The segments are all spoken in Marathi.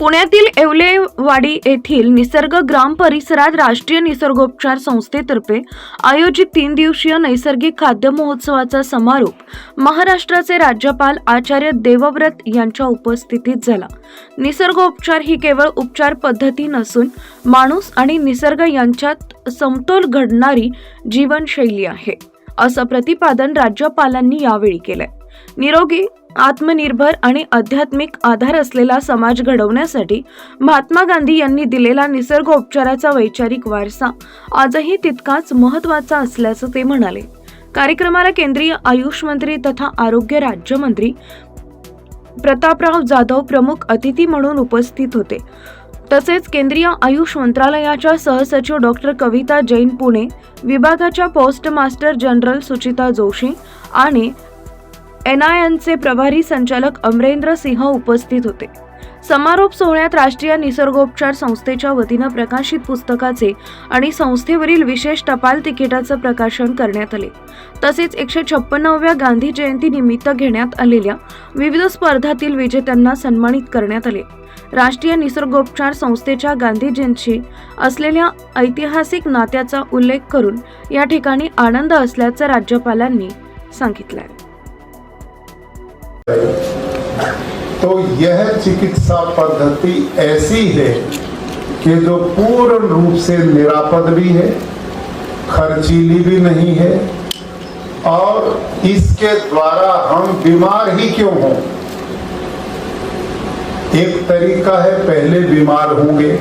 पुण्यातील येवलेवाडी येथील निसर्ग ग्राम परिसरात राष्ट्रीय निसर्गोपचार संस्थेतर्फे आयोजित तीन दिवसीय नैसर्गिक खाद्य महोत्सवाचा समारोप महाराष्ट्राचे राज्यपाल आचार्य देवव्रत यांच्या उपस्थितीत झाला. निसर्गोपचार ही केवळ उपचार पद्धती नसून माणूस आणि निसर्ग यांच्यात समतोल घडणारी जीवनशैली आहे असं प्रतिपादन राज्यपालांनी यावेळी केलंय. निरोगी आत्मनिर्भर आणि आध्यात्मिक आधार असलेला समाज घडवण्यासाठी महात्मा गांधी यांनी दिलेला निसर्गोपचाराचा वैचारिक वारसा आजही तितकाच महत्त्वाचा असल्याचं ते म्हणाले. कार्यक्रमाला केंद्रीय आयुष मंत्री तथा आरोग्य राज्यमंत्री प्रतापराव जाधव प्रमुख अतिथी म्हणून उपस्थित होते. तसेच केंद्रीय आयुष मंत्रालयाच्या सहसचिव डॉक्टर कविता जैन पुणे विभागाच्या post master general Suchita Joshi आणि एन आय एनचे प्रभारी संचालक अमरेंद्र सिंह उपस्थित होते. समारोप सोहळ्यात राष्ट्रीय निसर्गोपचार संस्थेच्या वतीनं प्रकाशित पुस्तकाचे आणि संस्थेवरील विशेष टपाल तिकिटाचं प्रकाशन करण्यात आले. तसेच एकशे छप्पन्नव्या गांधी जयंती निमित्त घेण्यात आलेल्या विविध स्पर्धातील विजेत्यांना सन्मानित करण्यात आले. राष्ट्रीय निसर्गोपचार संस्थेच्या गांधीजींशी असलेल्या ऐतिहासिक नात्याचा उल्लेख करून या ठिकाणी आनंद असल्याचं राज्यपालांनी सांगितलंय. तो यह चिकित्सा पद्धति ऐसी है कि जो पूर्ण रूप से निरापद भी है, खर्चीली भी नहीं है, और इसके द्वारा हम बीमार ही क्यों हों? एक तरीका है, पहले बीमार होंगे,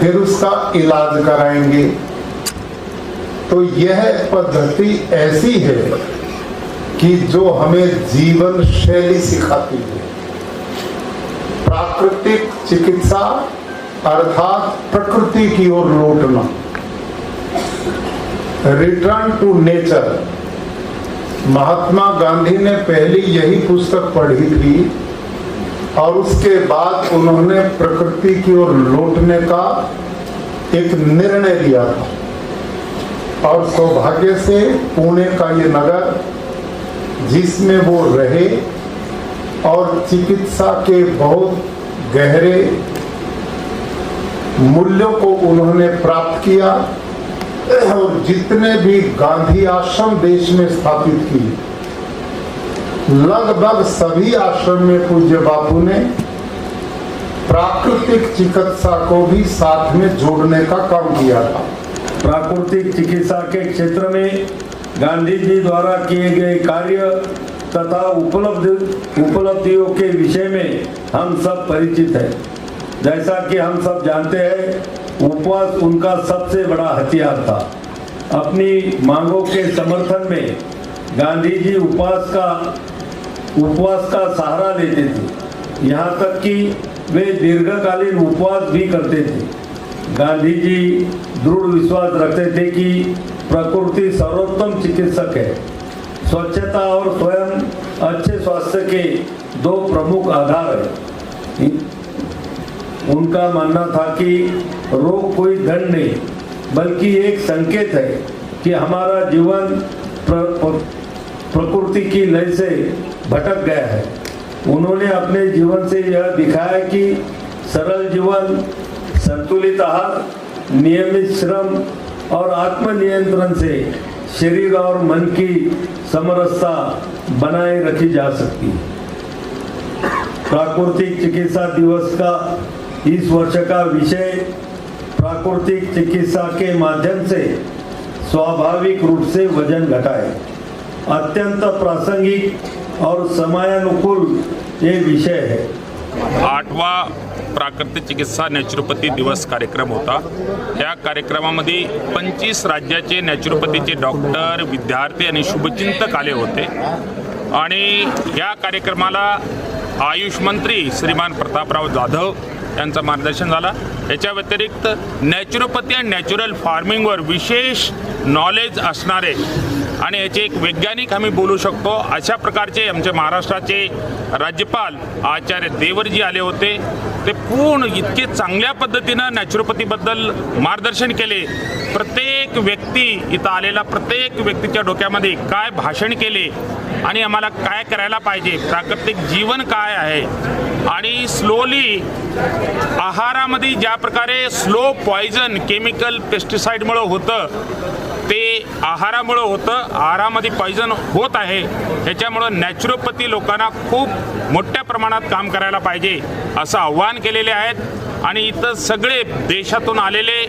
फिर उसका इलाज कराएँगे। तो यह पद्धति ऐसी है कि जो हमें जीवन शैली सिखाती है। प्राकृतिक चिकित्सा अर्थात प्रकृति की ओर लौटना। Return to nature Mahatma Gandhi ने पहली यही पुस्तक पढ़ी थी और उसके बाद उन्होंने प्रकृति की ओर लौटने का एक निर्णय लिया था। और सौभाग्य से पुणे का ये नगर जिसमें वो रहे और चिकित्सा के बहुत गहरे मूल्यों को उन्होंने प्राप्त किया और जितने भी गांधी आश्रम देश में स्थापित किए। लगभग सभी आश्रम में पूज्य बापू ने प्राकृतिक चिकित्सा को भी साथ में जोड़ने का काम किया था। प्राकृतिक चिकित्सा के क्षेत्र में गांधी जी द्वारा किए गए कार्य तथा उपलब्ध, उपलब्धियों के विषय में हम सब परिचित हैं। जैसा कि हम सब जानते हैं, उपवास उनका सबसे बड़ा हथियार था। अपनी मांगों के समर्थन में गांधी जी उपवास का उपवास का सहारा लेते थे। यहाँ तक कि वे दीर्घकालीन उपवास भी करते थे। गांधी जी दृढ़ विश्वास रखते थे कि प्रकृति सर्वोत्तम चिकित्सक है। स्वच्छता और स्वयं अच्छे स्वास्थ्य के दो प्रमुख आधार है। उनका मानना था कि रोग कोई दंड नहीं बल्कि एक संकेत है कि हमारा जीवन प्र, प्र, प्रकृति की लय से भटक गया है। उन्होंने अपने जीवन से यह दिखाया कि सरल जीवन संतुलित आहार नियमित श्रम और आत्मनियंत्रण से शरीर और मन की समरसता बनाए रखी जा सकती है। प्राकृतिक चिकित्सा दिवस का इस वर्ष का विषय प्राकृतिक चिकित्सा के माध्यम से स्वाभाविक रूप से वज़न घटाए। अत्यंत प्रासंगिक और समयानुकूल ये विषय है। आठवा प्राकृतिक चिकित्सा नॅचरोपॅथी दिवस कार्यक्रम होता. या कार्यक्रमामध्ये पंचवीस राज्याचे नॅचरोपॅथीचे डॉक्टर विद्यार्थी आणि शुभचिंतक आले होते. आणि या कार्यक्रमाला आयुष मंत्री श्रीमान प्रतापराव जाधव यांचं मार्गदर्शन झाला. याच्या व्यतिरिक्त नॅचरोपॅथी आणि नॅचरल फार्मिंगवर विशेष नॉलेज असणारे आणि याचे एक वैज्ञानिक आम्ही बोलू शकतो. अशा प्रकारचे आमचे महाराष्ट्राचे राज्यपाल आचार्य देवरजी आले होते. ते पूर्ण इतके चांगल्या पद्धतीनं नॅचरोपॅथीबद्दल मार्गदर्शन केले. प्रत्येक व्यक्ती इथं आलेला प्रत्येक व्यक्तीच्या डोक्यामध्ये काय भाषण केले आणि आम्हाला काय करायला पाहिजे प्राकृतिक जीवन काय आहे? आणि स्लोली आहारामध्ये ज्या प्रकारे स्लो पॉयझन केमिकल पेस्टिसाईडमुळं होतं ते आहारामुळं होतं आहारामध्ये पॉयझन होत आहे. त्याच्यामुळं नॅचरोपॅथी लोकांना खूप मोठ्या प्रमाणात काम करायला पाहिजे असं आव्हान केलेले आहेत. आणि इथं सगळे देशातून आलेले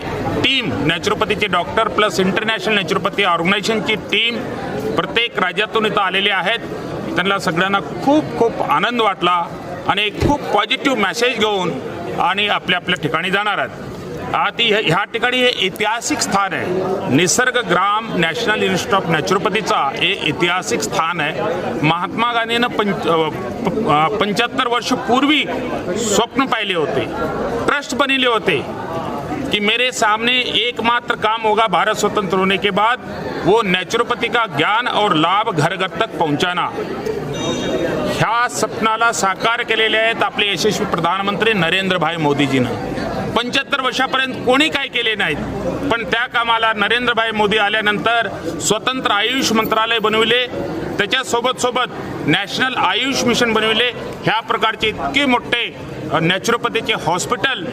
टीम नॅचरोपॅथीचे डॉक्टर प्लस इंटरनॅशनल नॅचरोपॅथी ऑर्गनायझेशनची टीम प्रत्येक राज्यातून इथं आलेले आहेत. त्यांना सगळ्यांना खूप खूप आनंद वाटला आणि एक खूप पॉझिटिव्ह मेसेज घेऊन आणि आपल्या आपल्या ठिकाणी जाणार आहेत. आती ह्या ठिकाणी हे ऐतिहासिक स्थान आहे. Nisarg Gram national institute of नॅचरोपॅथीचा हे ऐतिहासिक स्थान आहे. महात्मा गांधीनं पंच पंच्याहत्तर वर्ष पूर्वी स्वप्न पाहिले होते. ट्रस्ट बनले होते कि मेरे सामने एकमात्र काम होगा भारत स्वतंत्र होने के बाद वो नेचुरोपैथी का ज्ञान और लाभ घर घर तक पहुंचाना. ह्या स्वप्नाला साकार केलेले आहेत आपले यशस्वी प्रधानमंत्री नरेंद्रभाई मोदीजीनं. पंच्याहत्तर वर्षापर्यंत कोणी काय केले नाहीत. पण त्या कामाला नरेंद्रभाई मोदी आल्यानंतर स्वतंत्र आयुष मंत्रालय बनविले. त्याच्यासोबत सोबत नॅशनल आयुष मिशन बनविले. ह्या प्रकारचे इतके मोठे नॅचरोपॅथीचे हॉस्पिटल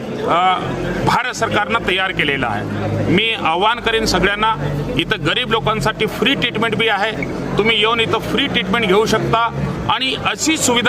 भारत सरकारनं तयार केलेलं आहे. मी आव्हान करेन सगळ्यांना इथं गरीब लोकांसाठी फ्री ट्रीटमेंट बी आहे. तुम्ही येऊन इथं फ्री ट्रीटमेंट घेऊ शकता. आणि अशी सुविधा